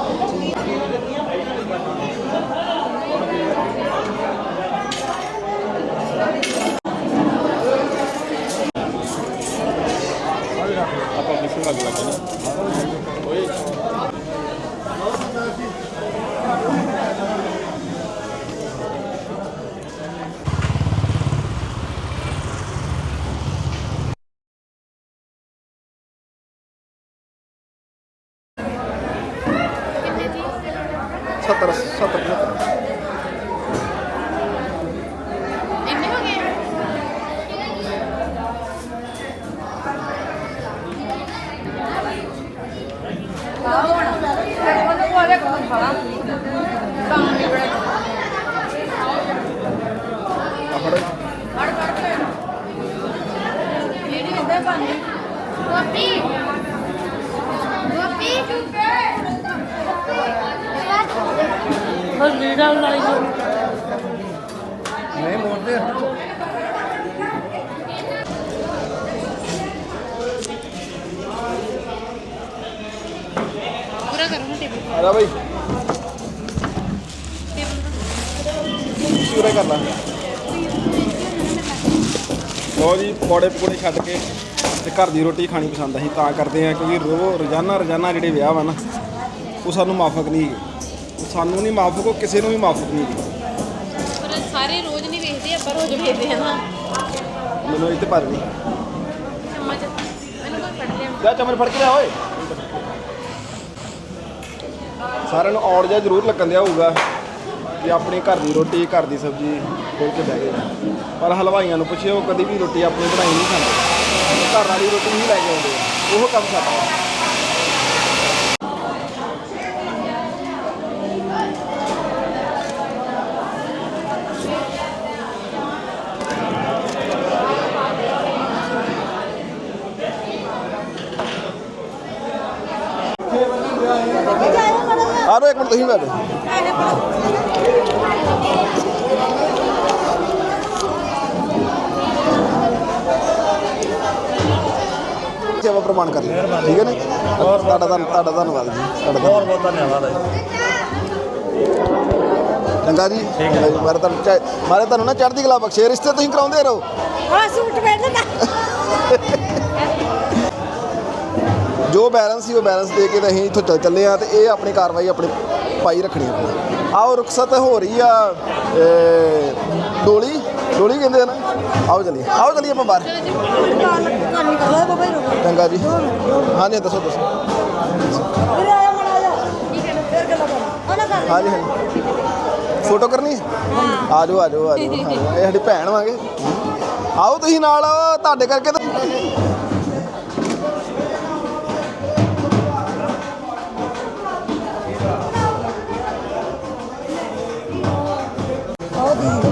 ਸੱਤਰ ਸੱਤਰ ਇੰਨੇ ਹੋ ਗਏ? ਗੋਪੀ ਗੋਪੀ ਪੂਰਾ ਕਰੋ ਨਾ ਟੇਬਲ। ਆ ਜਾ ਬਈ। ਪੂਰੇ ਕਰ ਲਾ। ਲੋ ਜੀ ਪਕੌੜੇ ਪਕੌੜੇ ਛੱਡ ਕੇ ਤੇ ਘਰ ਦੀ ਰੋਟੀ ਖਾਣੀ ਪਸੰਦ ਅਸੀਂ ਤਾਂ ਕਰਦੇ ਆ ਕਿਉਂਕਿ ਰੋ ਰੋਜ਼ਾਨਾ ਰੋਜ਼ਾਨਾ ਜਿਹੜੇ ਵਿਆਹ ਵਾ ਨਾ ਉਹ ਸਾਨੂੰ ਮਾਫਕ ਨਹੀਂ ਹੈਗੇ। ਸਾਨੂੰ ਨਹੀਂ ਮਾਫਕ ਉਹ ਕਿਸੇ ਨੂੰ ਵੀ ਮਾਫਕ ਨਹੀਂ। ਹੈਗੇ। ਪਰ ਸਾਰੇ ਰੋਜ਼ ਨਹੀਂ ਵੇਖਦੇ ਆਪਾਂ ਰੋਜ਼ ਵੇਖਦੇ ਹਾਂ ਨਾ। ਮੈਨੂੰ ਇੱਥੇ ਭਰ ਨਹੀਂ ਚਮਚ ਮੈਨੂੰ ਕੋਈ ਫੜ ਲਿਆ। ਜਾ ਚਮਚ ਫੜ ਕੇ ਲਿਆ ਓਏ। ਸਾਰਿਆਂ ਨੂੰ ਔੜ ਜਿਹਾ ਜ਼ਰੂਰ ਲੱਗਣ ਦਿਆ ਹੋਊਗਾ ਕਿ ਆਪਣੀ ਘਰ ਦੀ ਰੋਟੀ ਘਰ ਦੀ ਸਬਜ਼ੀ ਖੋਲ ਕੇ ਬਹਿ ਗਏ। ਪਰ ਹਲਵਾਈਆਂ ਨੂੰ ਪੁੱਛਿਓ ਕਦੀ ਵੀ ਰੋਟੀ ਆਪਣੀ ਬਣਾਈ ਨਹੀਂ ਖਾਂਦੇ। ਘਰ ਵਾਲੀ ਰੋਟੀ ਹੀ ਲੈ ਕੇ ਆਉਂਦੇ। ਆ ਉਹ ਕੰਮ ਸਾਡਾ ਤੁਸੀਂ ਬੈਠੋ। ਸੇਵਾ ਪ੍ਰਮਾਣ ਕਰ ਲਿਓ ਠੀਕ ਹੈ ਨਾ ਤੁਹਾਡਾ ਧੰਨ- ਤੁਹਾਡਾ ਧੰਨਵਾਦ ਜੀ। ਤੁਹਾਡਾ ਬਹੁਤ ਬਹੁਤ ਧੰਨਵਾਦ ਚੰਗਾ ਜੀ। ਮਾਰੇ ਤੁਹਾਨੂੰ ਚਾ- ਮਾਰੇ ਤੁਹਾਨੂੰ ਨਾ ਚੜ੍ਹਦੀ ਕਲਾ ਬਖਸ਼ੇ। ਰਿਸ਼ਤੇ ਤੁਸੀਂ ਕਰਾਉਂਦੇ ਰਹੋ। ਹਾਂ ਸੂਟ ਵੇਚਦਾ ਜੋ ਬੈਲੈਂਸ ਸੀ ਉਹ ਬੈਲੈਂਸ ਦੇ ਕੇ ਤੇ ਅਸੀਂ ਇੱਥੋਂ ਚੱਲ ਚੱਲੇ ਆ ਤੇ ਇਹ ਆਪਣੀ ਕਾਰਵਾਈ ਆਪਣੀ ਪਾਈ ਰੱਖਣੀ ਆਪਣੀ ਆਓ ਰੁਖਸਤ ਹੋ ਰਹੀ ਆ ਡੋਲੀ ਡੋਲੀ ਕਹਿੰਦੇ ਆ ਨਾ। ਆਓ ਚਲੀਏ ਆਓ ਚਲੀਏ ਆਪਾਂ ਬਾਹਰ। ਚੰਗਾ ਜੀ। ਹਾਂਜੀ ਦੱਸੋ ਦੱਸੋ। ਹਾਂਜੀ ਹਾਂਜੀ ਫੋਟੋ ਕਰਨੀ? ਆ ਜਾਓ ਆ ਜਾਓ ਆ ਜਾਓ। ਇਹ ਸਾਡੀ ਭੈਣ ਵਾਂਗੇ। ਆਓ ਤੁਸੀਂ ਨਾਲ ਆਓ ਤੁਹਾਡੇ ਕਰਕੇ ਤਾਂ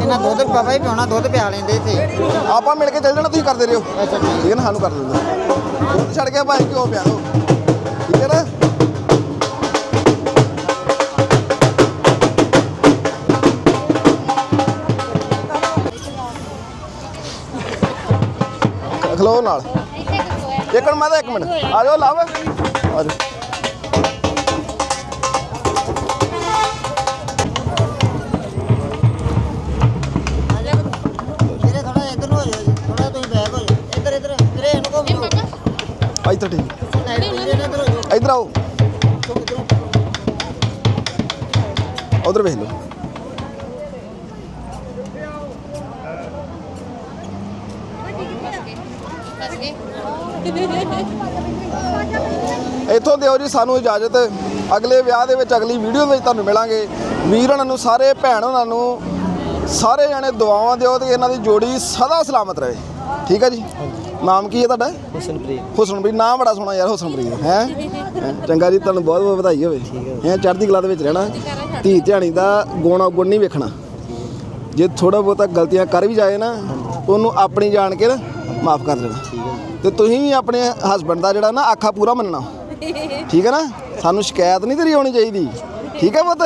ਇਹਨਾਂ ਦੁੱਧ ਬਾਬਾ ਹੀ ਪਿਆਉਣਾ ਦੁੱਧ ਪਿਆ ਲੈਂਦੇ ਇੱਥੇ। ਆਪਾਂ ਮਿਲ ਕੇ ਚੱਲ ਜਾਣਾ ਤੁਸੀਂ ਕਰਦੇ ਰਹੋ। ਠੀਕ ਹੈ ਨਾ ਸਾਨੂੰ ਕਰ ਦਿੰਦੇ ਦੁੱਧ ਛੱਡ ਕੇ ਭਾਈ ਕਿਉਂ ਪਿਆ ਠੀਕ ਹੈ ਨਾ? ਖਲੋ ਨਾਲ। ਇੱਕ ਮਿੰਟ ਮੈਂ ਤਾਂ ਇੱਕ ਮਿੰਟ। ਆ ਜਾਓ ਲਾਵ ਆ ਜਾਓ। ਆ ਇੱਧਰ ਠੀਕ ਇੱਧਰ ਆਓ ਉਧਰ ਵੇਖ ਲਓ ਗਏ ਇੱਥੋਂ ਦਿਓ ਜੀ, ਸਾਨੂੰ ਇਜਾਜ਼ਤ। ਅਗਲੇ ਵਿਆਹ ਦੇ ਵਿੱਚ ਅਗਲੀ ਵੀਡੀਓ ਵਿੱਚ ਤੁਹਾਨੂੰ ਮਿਲਾਂਗੇ। ਵੀਰ ਉਹਨਾਂ ਨੂੰ, ਸਾਰੇ ਭੈਣ ਉਹਨਾਂ ਨੂੰ, ਸਾਰੇ ਜਣੇ ਦੁਆਵਾਂ ਦਿਓ ਤੇ ਇਹਨਾਂ ਦੀ ਜੋੜੀ ਸਦਾ ਸਲਾਮਤ ਰਹੇ। ਠੀਕ ਹੈ ਜੀ? ਨਾਮ ਕੀ ਹੈ ਤੁਹਾਡਾ? ਹੁਸਨਪ੍ਰੀਤ। ਹੁਸਨਪ੍ਰੀਤ ਨਾਮ ਬੜਾ ਸੋਹਣਾ ਯਾਰ ਹੁਸਨਪ੍ਰੀਤ ਹੈ? ਚੰਗਾ ਜੀ ਤੁਹਾਨੂੰ ਬਹੁਤ ਬਹੁਤ ਵਧਾਈ ਹੋਵੇ। ਹੈ। ਚੜ੍ਹਦੀ ਕਲਾ ਦੇ ਵਿੱਚ ਰਹਿਣਾ। ਧੀ ਧਿਆਣੀ ਦਾ ਗੁਣ ਗੁਣ ਨਹੀਂ ਵੇਖਣਾ। ਜੇ ਥੋੜਾ ਬਹੁਤਾ ਗਲਤੀਆਂ ਕਰ ਵੀ ਜਾਏ ਨਾ ਉਹਨੂੰ ਆਪਣੀ ਜਾਣ ਕੇ ਨਾ ਮਾਫ ਕਰ ਦੇਣਾ। ਤੇ ਤੁਸੀਂ ਵੀ ਆਪਣੇ ਹਸਬੰਡ ਦਾ ਜਿਹੜਾ ਨਾ ਆਖਾ ਪੂਰਾ ਮੰਨਣਾ। ਠੀਕ ਹੈ ਨਾ? ਸਾਨੂੰ ਸ਼ਿਕਾਇਤ ਨਹੀਂ ਤੇਰੀ ਆਉਣੀ ਚਾਹੀਦੀ। ਠੀਕ ਹੈ ਪੁੱਤ?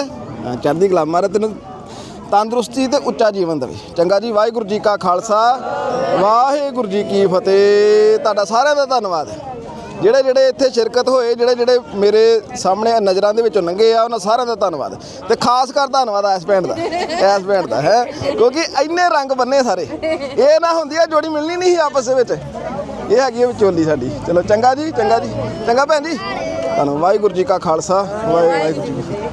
ਚੜ੍ਹਦੀ ਕਲਾ ਮਾਰੇ ਤੈਨੂੰ ਤੰਦਰੁਸਤੀ ਤੇ ਉੱਚਾ ਜੀਵਨ ਦੇਵੇ। ਚੰਗਾ ਜੀ, ਵਾਹਿਗੁਰੂ ਜੀ ਕਾ ਖਾਲਸਾ। ਵਾਹਿਗੁਰੂ ਜੀ ਕੀ ਫਤਿਹ। ਤੁਹਾਡਾ ਸਾਰਿਆਂ ਦਾ ਧੰਨਵਾਦ ਜਿਹੜੇ ਜਿਹੜੇ ਇੱਥੇ ਸ਼ਿਰਕਤ ਹੋਏ, ਜਿਹੜੇ ਜਿਹੜੇ ਮੇਰੇ ਸਾਹਮਣੇ ਨਜ਼ਰਾਂ ਦੇ ਵਿੱਚੋਂ ਲੰਘੇ ਆ, ਉਹਨਾਂ ਸਾਰਿਆਂ ਦਾ ਧੰਨਵਾਦ। ਤੇ ਖਾਸ ਕਰ ਧੰਨਵਾਦ ਆ ਇਸ ਭੈਣ ਦਾ, ਇਸ ਭੈਣ ਦਾ, ਹੈ। ਕਿਉਂਕਿ ਇੰਨੇ ਰੰਗ ਬੰਨੇ ਸਾਰੇ। ਇਹ ਨਾ ਹੁੰਦੀ ਆ ਜੋੜੀ ਮਿਲਣੀ ਨਹੀਂ ਸੀ ਆਪਸ ਦੇ ਵਿੱਚ। ਇਹ ਹੈਗੀ ਆ ਵਿਚੋਲੀ ਸਾਡੀ। ਚਲੋ, ਚੰਗਾ ਜੀ ਚੰਗਾ ਜੀ। ਚੰਗਾ ਭੈਣ ਜੀ। ਤੁਹਾਨੂੰ ਵਾਹਿਗੁਰੂ ਜੀ ਕਾ ਖਾਲਸਾ। ਵਾਹਿ- ਵਾਹਿਗੁਰੂ ਜੀ ਕੀ ਫਤਿਹ।